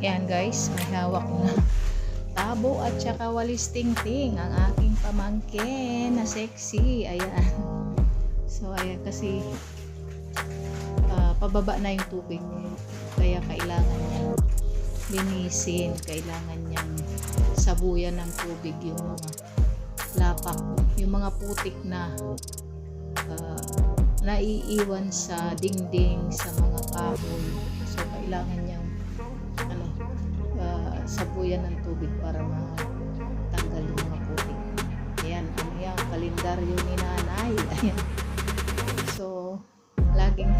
Yan guys, may hawak na tabo at saka walis ting-ting ang aking pamangkin na sexy. Ayan. So, ayan kasi ah, pababa na yung tubig. Kaya kailangan niyang linisin. Kailangan niyang sabuyan ng tubig yung mga lapak. Yung mga putik na ah, naiiwan sa dingding, sa mga kahoy. So, kailangan ah, sabuyan ng tubig para matanggal yung mga putik. Ayan, ano yan, kalendaryo ni nanay. Ayan. So, laging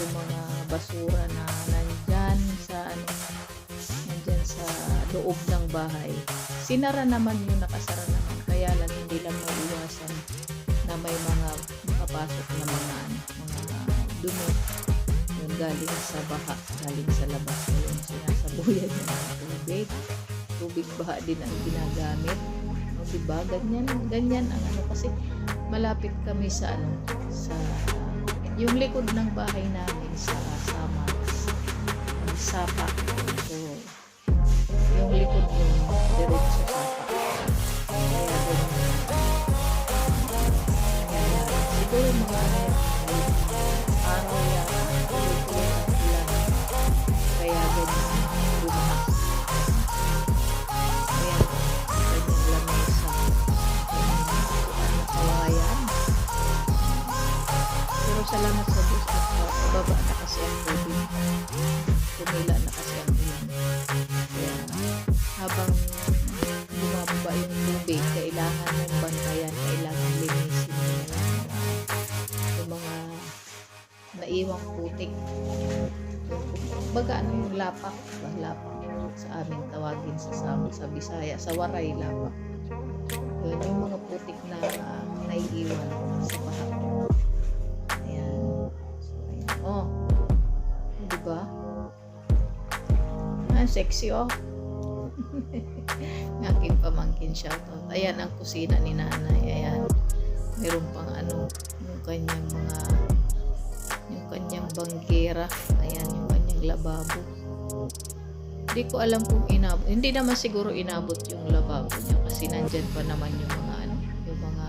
yung mga basura na nandyan sa ano, nandyan sa loob ng bahay. Sinara naman yung nakasara naman, kaya lang hindi lang maiwasan na may mga makapasok na mga ano, mga dumi. Yun galing sa baha, galing sa labas so yun. Sinasabuyan niya ng tubig. Tubig baha din ang ginagamit. O diba? Ganyan ganyan ang ano. Kasi malapit kami sa ano sa yung likod ng bahay namin sa Samas ang sapa so yung likod yung diretso sapa siguro mga araw yata kaya ganyan pababa na kasi ang tubig. Tumila na kasi ang ulan. Kaya habang bumababa yung tubig kailangan mong bantayan kailangan linisin mo yung mga naiwang putik baga ano yung lapak lapak sa amin tawagin sa Samo sa Bisaya sa Waray lapak. Yun yung mga putik na uh, naiiwan sa baha sexy oh. Ng aking pamangkin shoutout. Ayan ang kusina ni nanay. Ayan. Meron pang ano yung kanyang mga yung kanyang banggera ayan yung kanyang lababo. Hindi ko alam kung inabot hindi naman siguro inabot yung lababo niya kasi nandyan pa naman yung mga ano yung mga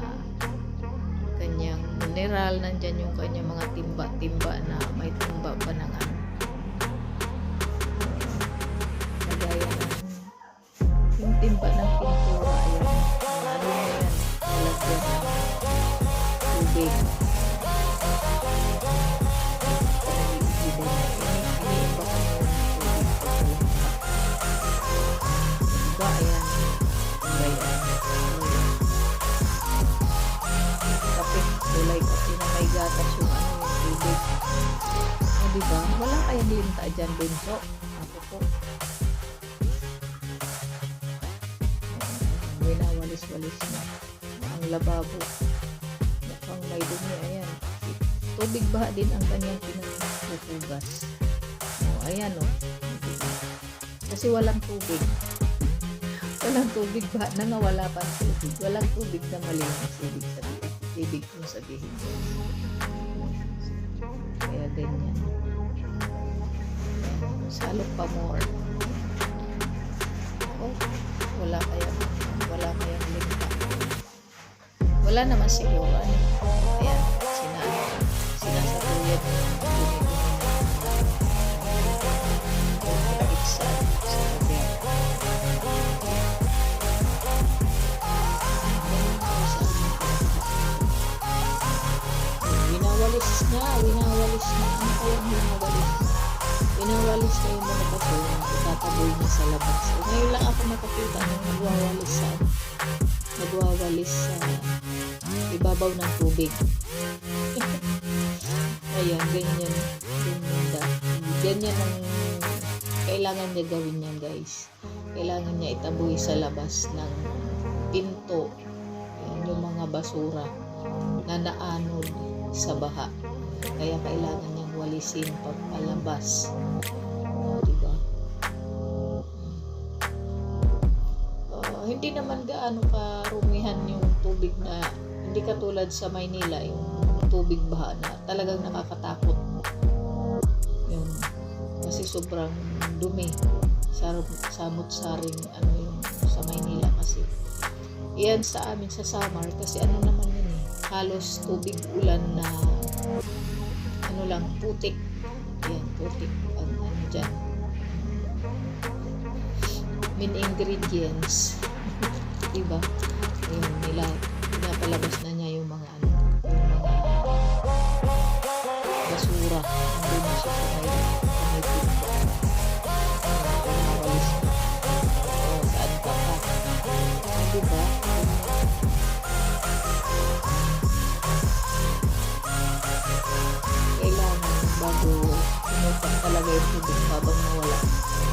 kanyang mineral nandyan yung kanyang mga timba-timba na may timba pa ng ano O, diba? Wala kayang linta dyan, bunso. Ako po. Winawalis-walis na. Ang lababo. Mukhang may dumi, ayan. Tubig baha din ang kanyang pinagpupugas. O, ayan o. Diba? Kasi walang tubig. Walang tubig ba? Nangawala pa ang tubig. Walang tubig na malinis. Ibig sabihin. Ibig kong sabihin. Kaya ganyan. Salok pa more. Oh, wala kaya wala kaya linta. Wala naman siguro. Ano? Ayan. Sina, na pizza sa pader. Winawalis na, winawalis na. Ano kaya winawalis? Winawalis na yung mga bato yung itataboy niya sa labas. So, ngayon lang ako nakakita ng nagwawalis sa nagwawalis sa ibabaw ng tubig. Ayan, ganyan. Ganyan da. Ganyan ang kailangan niya gawin yan guys. kailangan niya itaboy sa labas ng pinto. Yan, yung mga basura na naanod sa baha. Kaya kailangan niyang walisin pagpalabas. O, diba? Ah, hindi naman gaano karumihan yung tubig na hindi katulad sa Maynila yung tubig baha na talagang nakakatakot. Yun. Kasi sobrang dumi. Samot-saring ano yung sa Maynila kasi. Yan sa amin sa summer kasi ano naman yun eh. Halos tubig ulan na ano lang, putik. Yan, putik. Ang ano dyan. Main ingredients. diba? Ayun, nila, pinapalabas na niya yung mga ano, yung mga basura. Nandun na siya sa diba? Pumupan talaga yung tubig habang nawala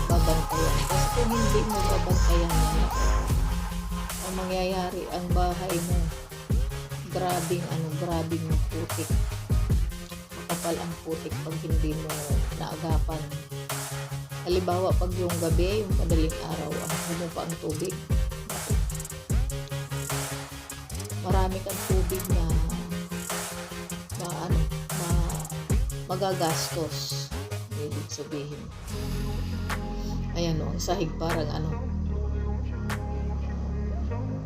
babantayan. Kasi kung hindi mo babantayan yan, ang mangyayari ang bahay mo grabing ano grabing putik. Makapal ang putik pag hindi mo naagapan. Halimbawa pag yung gabi yung madaling araw ang humupa ang tubig. Marami kang tubig na na ano na magagastos ibig sabihin. Ayan o ang sahig parang ano.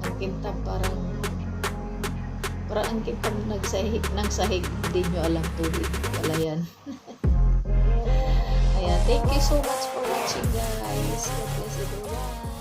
Ang kintab parang parang ang kintab nagsahig ng sahig hindi nyo alam tubig wala yan. Ayan thank you so much for watching guys. God bless everyone